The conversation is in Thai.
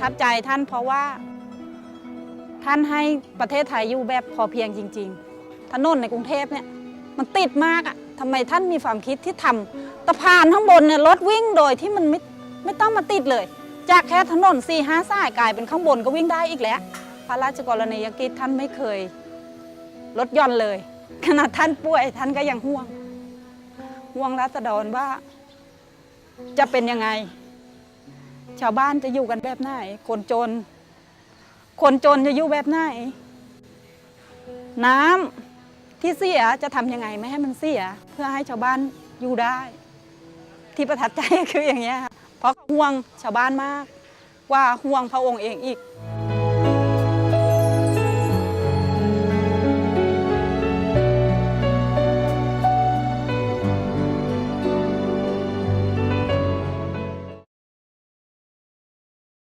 ทับใจท่านเพราะว่า ท่านให้ประเทศไทยอยู่แบบพอเพียงจริง ๆ ถนนในกรุงเทพเนี่ยมันติดมากอะทำไมท่านมีความคิดที่ทำตะพานข้างบนเนี่ยรถวิ่งโดยที่มันไม่ไม่ต้องมาติดเลย จากแค่ถนนสี่ห้าสายกลายเป็นข้างบนก็วิ่งได้อีกแล้ว พระราชกรณียกิจท่านไม่เคยลดย่อนเลย ขนาดท่านป่วยท่านก็ยังห่วง ห่วงรัษฎรว่าจะเป็นยังไง ชาวบ้านจะอยู่กันแบบไหน คนจน คนจนจะอยู่แบบไหน น้ำที่เสียจะทำยังไงไม่ให้มันเสีย เพื่อให้ชาวบ้านอยู่ได้ ที่ประทับใจคืออย่างเงี้ยค่ะเพราะห่วงชาวบ้านมาก ว่าห่วงพระองค์เองอีก